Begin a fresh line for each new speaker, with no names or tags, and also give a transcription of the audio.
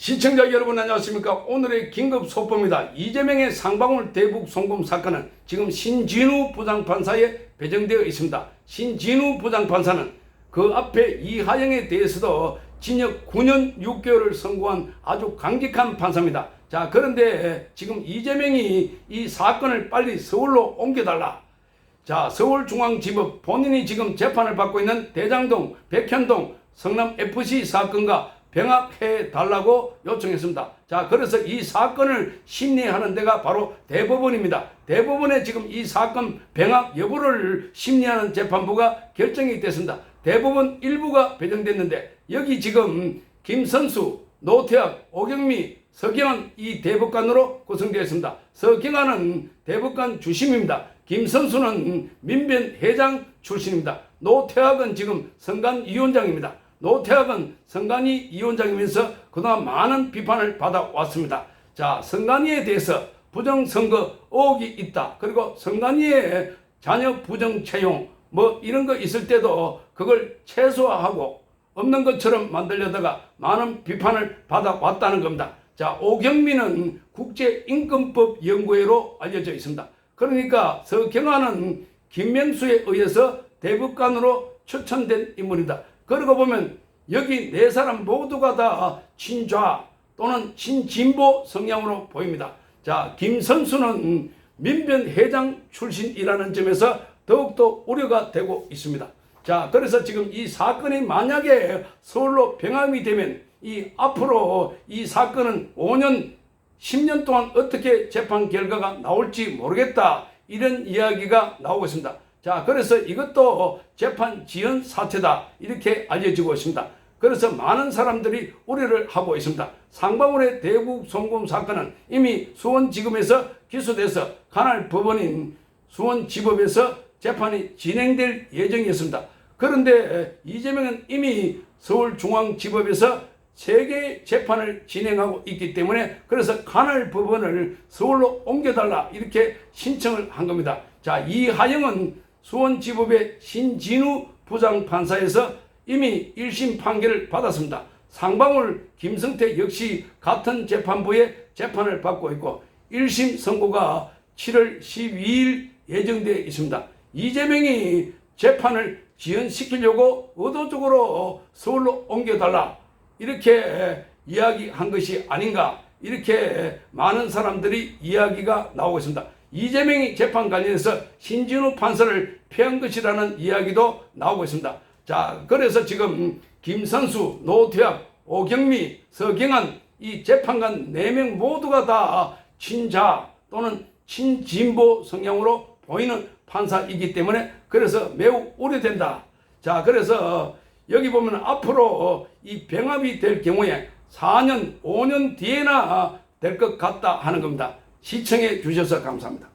시청자 여러분 안녕하십니까? 오늘의 긴급 속보입니다. 이재명의 상방울 대북 송금 사건은 지금 신진우 부장판사에 배정되어 있습니다. 신진우 부장판사는 그 앞에 이하영에 대해서도 징역 9년 6개월을 선고한 아주 강직한 판사입니다. 자 그런데 지금 이재명이 이 사건을 빨리 서울로 옮겨달라. 자, 서울중앙지법 본인이 지금 재판을 받고 있는 대장동, 백현동, 성남 FC 사건과 병합해 달라고 요청했습니다. 자, 그래서 이 사건을 심리하는 데가 바로 대법원입니다. 대법원에 지금 이 사건 병합 여부를 심리하는 재판부가 결정이 됐습니다. 대법원 일부가 배정됐는데 여기 지금 김선수, 노태학, 오경미, 서경환 이 대법관으로 구성되어 있습니다. 서경환은 대법관 주심입니다. 김선수는 민변 회장 출신입니다. 노태학은 지금 성간위원장입니다. 노태학은 성간위 위원장이면서 그동안 많은 비판을 받아왔습니다. 자, 성간위에 대해서 부정선거 의혹이 있다. 그리고 성간위의 자녀 부정 채용 뭐 이런 거 있을 때도 그걸 최소화하고 없는 것처럼 만들려다가 많은 비판을 받아왔다는 겁니다. 자, 오경민은 국제인권법 연구회로 알려져 있습니다. 그러니까 서경화는 김명수에 의해서 대법관으로 추천된 인물이다. 그러고 보면 여기 네 사람 모두가 다 친좌 또는 친진보 성향으로 보입니다. 자, 김 선수는 민변 회장 출신이라는 점에서 더욱더 우려가 되고 있습니다. 자, 그래서 지금 이 사건이 만약에 서울로 병합이 되면 이 앞으로 이 사건은 5년, 10년 동안 어떻게 재판 결과가 나올지 모르겠다. 이런 이야기가 나오고 있습니다. 자, 그래서 이것도 재판 지연 사태다. 이렇게 알려지고 있습니다. 그래서 많은 사람들이 우려를 하고 있습니다. 상방울의 대북 송금 사건은 이미 수원지검에서 기소돼서 관할 법원인 수원지법에서 재판이 진행될 예정이었습니다. 그런데 이재명은 이미 서울중앙지법에서 세 개의 재판을 진행하고 있기 때문에 그래서 관할 법원을 서울로 옮겨달라 이렇게 신청을 한 겁니다. 자, 이하영은 수원지법의 신진우 부장판사에서 이미 1심 판결을 받았습니다. 상방울 김성태 역시 같은 재판부에 재판을 받고 있고 1심 선고가 7월 12일 예정되어 있습니다. 이재명이 재판을 지연시키려고 의도적으로 서울로 옮겨달라 이렇게 이야기한 것이 아닌가 이렇게 많은 사람들이 이야기가 나오고 있습니다. 이재명이 재판 관련해서 신진우 판사를 피한 것이라는 이야기도 나오고 있습니다. 자, 그래서 지금 김선수, 노태학, 오경미, 서경한 이 재판관 4명 모두가 다 친자 또는 친진보 성향으로 보이는 판사이기 때문에 그래서 매우 우려된다. 자, 그래서 여기 보면 앞으로 이 병합이 될 경우에 4년, 5년 뒤에나 될 것 같다 하는 겁니다. 시청해 주셔서 감사합니다.